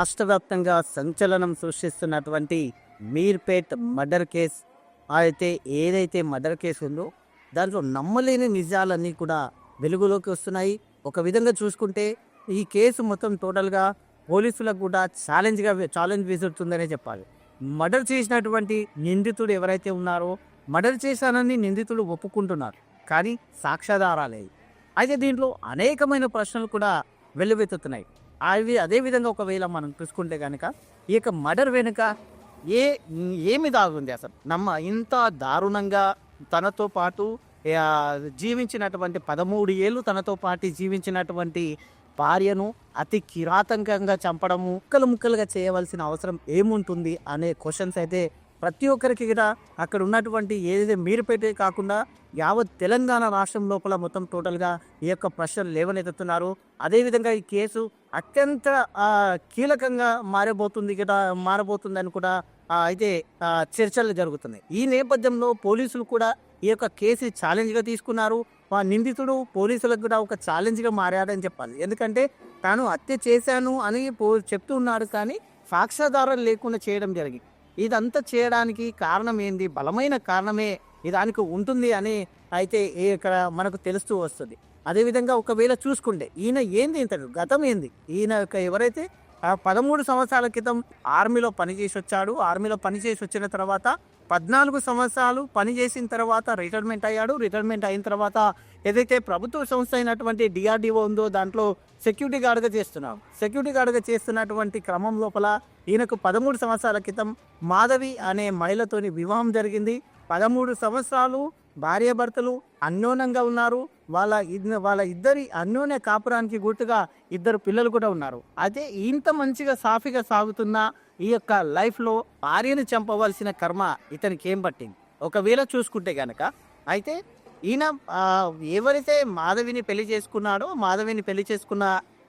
రాష్ట్ర వ్యాప్తంగా సంచలనం సృష్టిస్తున్నటువంటి మీర్పేట్ మర్డర్ కేస్ అయితే ఏదైతే మర్డర్ కేసు ఉందో దాంట్లో నమ్మలేని నిజాలన్నీ కూడా వెలుగులోకి వస్తున్నాయి. ఒక విధంగా చూసుకుంటే ఈ కేసు మొత్తం టోటల్గా పోలీసులకు కూడా ఛాలెంజ్గా ఛాలెంజ్ విసురుతుందనే చెప్పాలి. మర్డర్ చేసినటువంటి నిందితుడు ఎవరైతే ఉన్నారో మర్డర్ చేశానని నిందితుడు ఒప్పుకుంటున్నారు కానీ సాక్ష్యాధారాలే అయితే దీంట్లో అనేకమైన ప్రశ్నలు కూడా వెల్లువెత్తుతున్నాయి. అవి అదేవిధంగా ఒకవేళ మనం చూసుకుంటే కనుక ఈ యొక్క మర్డర్ వెనుక ఏ ఏమి దాగుంది అసలు? నమ్మ ఇంత దారుణంగా తనతో పాటు జీవించినటువంటి పదమూడు ఏళ్ళు తనతో పాటు జీవించినటువంటి భార్యను అతి కిరాతకంగా చంపడము ముక్కలు ముక్కలుగా చేయవలసిన అవసరం ఏముంటుంది అనే క్వశ్చన్స్ అయితే ప్రతి ఒక్కరికి కూడా అక్కడ ఉన్నటువంటి ఏదైతే మీరుపేటే కాకుండా యావత్ తెలంగాణ రాష్ట్రం లోపల మొత్తం టోటల్గా ఈ యొక్క ప్రశ్నలు లేవనెత్తుతున్నారు. అదేవిధంగా ఈ కేసు అత్యంత కీలకంగా మారబోతుంది కదా మారబోతుందని కూడా అయితే చర్చలు జరుగుతున్నాయి. ఈ నేపథ్యంలో పోలీసులు కూడా ఈ యొక్క కేసు ఛాలెంజ్గా తీసుకున్నారు. ఆ నిందితుడు పోలీసులకు కూడా ఒక ఛాలెంజ్గా మారాడని చెప్పాలి. ఎందుకంటే తాను హత్య చేశాను అని చెప్తున్నాడు చెప్తూ ఉన్నాడు కానీ సాక్ష్యాధారాలు లేకుండా చేయడం జరిగింది. ఇదంతా చేయడానికి కారణం ఏంది బలమైన కారణమే దానికి ఉంటుంది అని అయితే ఇక్కడ మనకు తెలుస్తూ వస్తుంది. అదేవిధంగా ఒకవేళ చూసుకుంటే ఈయన ఏంది ఇంతడు గతం ఏంది? ఈయన యొక్క ఎవరైతే పదమూడు సంవత్సరాల క్రితం ఆర్మీలో పనిచేసి వచ్చాడు ఆర్మీలో పనిచేసి వచ్చిన తర్వాత పద్నాలుగు సంవత్సరాలు పనిచేసిన తర్వాత రిటైర్మెంట్ అయ్యాడు. రిటైర్మెంట్ అయిన తర్వాత ఏదైతే ప్రభుత్వ సంస్థ అయినటువంటి డిఆర్డిఓ ఉందో దాంట్లో సెక్యూరిటీ గార్డ్గా చేస్తున్నాడు సెక్యూరిటీ గార్డ్గా చేస్తున్నటువంటి క్రమం లోపల ఈయనకు పదమూడు సంవత్సరాల క్రితం మాధవి అనే మహిళతోని వివాహం జరిగింది. పదమూడు సంవత్సరాలు భార్యాభర్తలు అన్యోన్యంగా ఉన్నారు. వాళ్ళ వాళ్ళ ఇద్దరి అన్యోన్య కాపురానికి గుర్తుగా ఇద్దరు పిల్లలు కూడా ఉన్నారు. అయితే ఇంత మంచిగా సాఫీగా సాగుతున్న ఈ యొక్క లైఫ్లో భార్యను చంపవలసిన కర్మ ఇతనికి ఏం పట్టింది? ఒకవేళ చూసుకుంటే గనక అయితే ఈయన ఎవరైతే మాధవిని పెళ్ళి చేసుకున్నాడో మాధవిని పెళ్ళి చేసుకున్న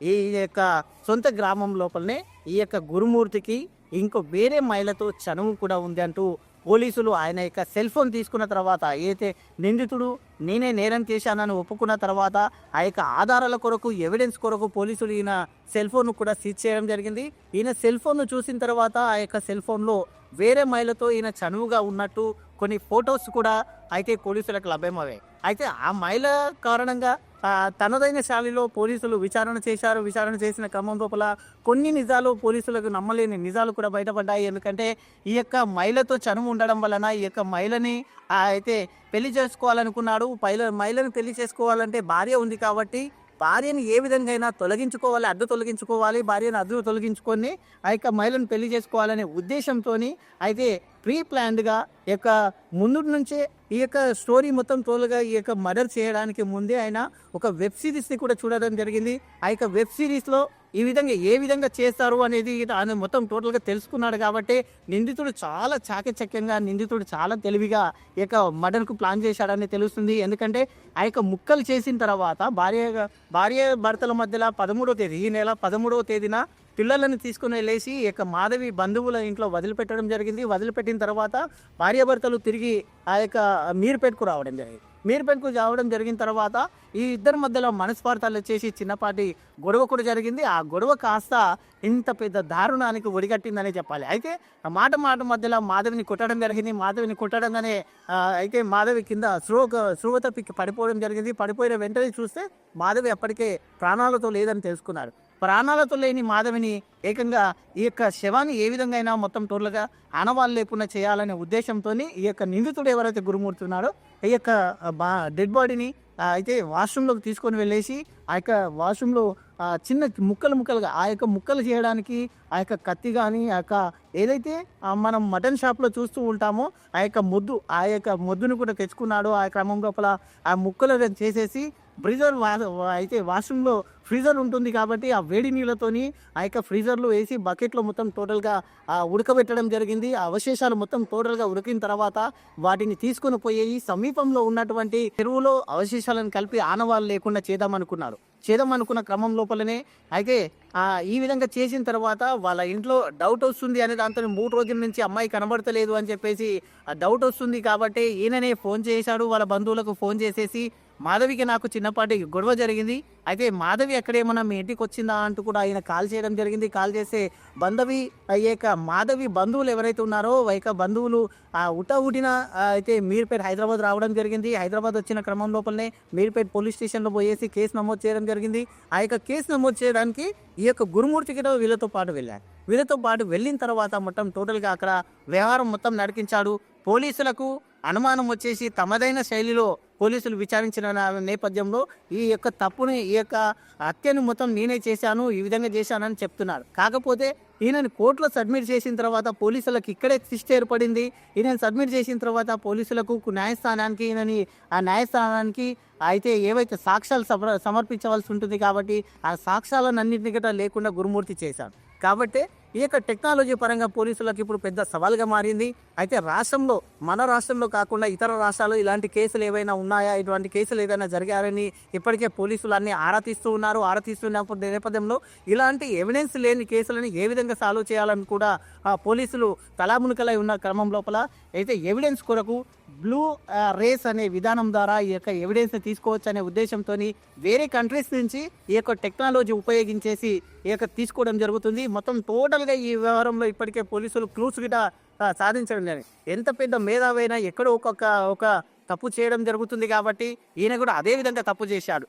ఈ యొక్క సొంత గ్రామం లోపలనే ఈ యొక్క గురుమూర్తికి ఇంకో వేరే మహిళతో చనువు కూడా ఉంది అంటూ పోలీసులు ఆయన యొక్క సెల్ ఫోన్ తీసుకున్న తర్వాత ఏదైతే నిందితుడు నేనే నేరం చేశానని ఒప్పుకున్న తర్వాత ఆ యొక్క ఆధారాల కొరకు ఎవిడెన్స్ కొరకు పోలీసులు ఈయన సెల్ ఫోన్ కూడా సీజ్ చేయడం జరిగింది. ఈయన సెల్ ఫోన్ను చూసిన తర్వాత ఆ యొక్క సెల్ ఫోన్లో వేరే మహిళతో ఈయన చనువుగా ఉన్నట్టు కొన్ని ఫొటోస్ కూడా అయితే పోలీసులకు లభ్యమయ్యాయి. అయితే ఆ మహిళ కారణంగా తనదైన శైలిలో పోలీసులు విచారణ చేశారు. విచారణ చేసిన క్రమం లోపల కొన్ని నిజాలు పోలీసులకు నమ్మలేని నిజాలు కూడా బయటపడ్డాయి. ఎందుకంటే ఈ యొక్క మహిళతో చనువు ఉండడం వలన ఈ యొక్క మహిళని అయితే పెళ్ళి చేసుకోవాలనుకున్నాడు. మహిళ మహిళను పెళ్ళి చేసుకోవాలంటే భార్య ఉంది కాబట్టి భార్యను ఏ విధంగా అయినా తొలగించుకోవాలి అడ్డు తొలగించుకోవాలి భార్యను అడ్డు తొలగించుకొని ఆ యొక్క మహిళను పెళ్ళి చేసుకోవాలనే ఉద్దేశంతో అయితే ప్రీ ప్లాన్డ్గా ఈ యొక్క ముందు నుంచే ఈ యొక్క స్టోరీ మొత్తం తోలుగా ఈ యొక్క మర్డర్ చేయడానికి ముందే ఆయన ఒక వెబ్ సిరీస్ని కూడా చూడడం జరిగింది. ఆ యొక్క వెబ్ సిరీస్లో ఈ విధంగా ఏ విధంగా చేస్తారు అనేది ఆయన మొత్తం టోటల్గా తెలుసుకున్నాడు కాబట్టి నిందితుడు చాలా చాకచక్యంగా నిందితుడు చాలా తెలివిగా ఈ యొక్క మర్డర్కు ప్లాన్ చేశాడని తెలుస్తుంది. ఎందుకంటే ఆ యొక్క ముక్కలు చేసిన తర్వాత భార్య భార్య భర్తల మధ్యలో పదమూడవ తేదీ ఈ నెల పదమూడవ తేదీన పిల్లలను తీసుకుని వెళ్ళేసి ఈ యొక్క మాధవి బంధువుల ఇంట్లో వదిలిపెట్టడం జరిగింది. వదిలిపెట్టిన తర్వాత భార్యాభర్తలు తిరిగి ఆ యొక్క మీరు పెట్టుకురావడం జరిగింది. మీరుపేటకు రావడం జరిగిన తర్వాత ఈ ఇద్దరి మధ్యలో మనస్పార్థాలు వచ్చేసి చిన్నపాటి గొడవ కూడా జరిగింది. ఆ గొడవ కాస్త ఇంత పెద్ద దారుణానికి ఒడిగట్టిందనే చెప్పాలి. అయితే మాట మాట మధ్యలో మాధవిని కొట్టడం జరిగింది. మాధవిని కొట్టడంగానే అయితే మాధవి కింద శ్రోక స్రువ పిక్కి పడిపోవడం జరిగింది. పడిపోయిన వెంటనే చూస్తే మాధవి అప్పటికే ప్రాణాలతో లేదని తెలుసుకున్నారు. ప్రాణాలతో లేని మాధవిని ఏకంగా ఈ యొక్క శవాన్ని ఏ విధంగా అయినా మొత్తం టోర్లుగా ఆనవాళ్ళు లేకుండా చేయాలనే ఉద్దేశంతో ఈ యొక్క నిందితుడు ఎవరైతే గురుమూర్తున్నాడో ఈ యొక్క బా డెడ్ బాడీని అయితే వాష్రూమ్లోకి తీసుకొని వెళ్ళేసి ఆ యొక్క వాష్రూమ్లో చిన్న ముక్కలు ముక్కలుగా ఆ యొక్క ముక్కలు చేయడానికి ఆ యొక్క కత్తి కానీ ఆ యొక్క ఏదైతే మనం మటన్ షాప్లో చూస్తూ ఉంటామో ఆ యొక్క ముద్దు ఆ యొక్క ముద్దును కూడా తెచ్చుకున్నాడు. ఆ క్రమం లోపల ఆ ముక్కలు చేసేసి ఫ్రీజర్ వా అయితే వాష్రూమ్లో ఫ్రీజర్ ఉంటుంది కాబట్టి ఆ వేడి నీళ్ళతోని ఆ యొక్క ఫ్రీజర్లో వేసి బకెట్లో మొత్తం టోటల్గా ఆ ఉడకబెట్టడం జరిగింది. ఆ అవశేషాలు మొత్తం టోటల్గా ఉడికిన తర్వాత వాటిని తీసుకొని పోయి సమీపంలో ఉన్నటువంటి చెరువులో అవశేషాలను కలిపి ఆనవాళ్ళు లేకుండా చేద్దామనుకున్నారు. చేద్దామనుకున్న క్రమం లోపలనే అయితే ఆ, ఈ విధంగా చేసిన తర్వాత వాళ్ళ ఇంట్లో డౌట్ వస్తుంది అనే దాంతో మూడు రోజుల నుంచి అమ్మాయి కనబడతలేదు అని చెప్పేసి ఆ డౌట్ వస్తుంది కాబట్టి ఈయననే ఫోన్ చేశాడు. వాళ్ళ బంధువులకు ఫోన్ చేసేసి మాధవికి నాకు చిన్నపాటి గొడవ జరిగింది. అయితే మాధవి ఎక్కడేమన్నా మీ ఇంటికి వచ్చిందా అంటూ కూడా ఆయన కాల్ చేయడం జరిగింది. కాల్ చేస్తే బంధవి అయ్యాక మాధవి బంధువులు ఎవరైతే ఉన్నారో వైక బంధువులు ఆ ఉట ఉటిన అయితే మీర్పేట హైదరాబాద్ రావడం జరిగింది. హైదరాబాద్ వచ్చిన క్రమం లోపలనే మీర్పేట పోలీస్ స్టేషన్లో పోయేసి కేసు నమోదు చేయడం జరిగింది. ఆ యొక్క కేసు నమోదు చేయడానికి ఈ యొక్క గురుమూర్తి కూడా వీళ్ళతో పాటు వెళ్ళారు. వీళ్ళతో పాటు వెళ్ళిన తర్వాత మొత్తం టోటల్గా అక్కడ వ్యవహారం మొత్తం నడిపించాడు. పోలీసులకు అనుమానం వచ్చేసి తమదైన శైలిలో పోలీసులు విచారించిన నేపథ్యంలో ఈ యొక్క తప్పుని ఈ యొక్క హత్యను మొత్తం నేనే చేశాను ఈ విధంగా చేశానని చెప్తున్నారు. కాకపోతే ఈయనని కోర్టులో సబ్మిట్ చేసిన తర్వాత పోలీసులకు ఇక్కడే శిక్ష ఏర్పడింది. ఈయనని సబ్మిట్ చేసిన తర్వాత పోలీసులకు న్యాయస్థానానికి ఈయనని ఆ న్యాయస్థానానికి అయితే ఏవైతే సాక్ష్యాలు సమర్పించవలసి ఉంటుంది కాబట్టి ఆ సాక్ష్యాలను అన్నింటినీ లేకుండా గురుమూర్తి చేశాడు. కాబట్టి ఈ యొక్క టెక్నాలజీ పరంగా పోలీసులకు ఇప్పుడు పెద్ద సవాల్గా మారింది. అయితే రాష్ట్రంలో మన రాష్ట్రంలో కాకుండా ఇతర రాష్ట్రాలు ఇలాంటి కేసులు ఏవైనా ఉన్నాయా? ఇటువంటి కేసులు ఏదైనా జరిగారని ఇప్పటికే పోలీసులు అన్ని ఆరా తీస్తూ ఉన్నారు. ఆరా తీస్తున్నప్పుడు నేపథ్యంలో ఇలాంటి ఎవిడెన్స్ లేని కేసులని ఏ విధంగా సాల్వ్ చేయాలని కూడా ఆ పోలీసులు తలామునకలై ఉన్న క్రమం లోపల అయితే ఎవిడెన్స్ కొరకు బ్లూ రేస్ అనే విధానం ద్వారా ఈ యొక్క ఎవిడెన్స్ తీసుకోవచ్చు అనే ఉద్దేశంతో వేరే కంట్రీస్ నుంచి ఈ యొక్క టెక్నాలజీ ఉపయోగించేసి ఈ యొక్క తీసుకోవడం జరుగుతుంది. మొత్తం టోటల్గా ఈ వ్యవహారంలో ఇప్పటికే పోలీసులు క్లూస్ గిట సాధించడం జరిగింది ఎంత పెద్ద మేధావైనా ఎక్కడో ఒక్కొక్క ఒక తప్పు చేయడం జరుగుతుంది కాబట్టి ఈయన కూడా అదే విధంగా తప్పు చేశాడు.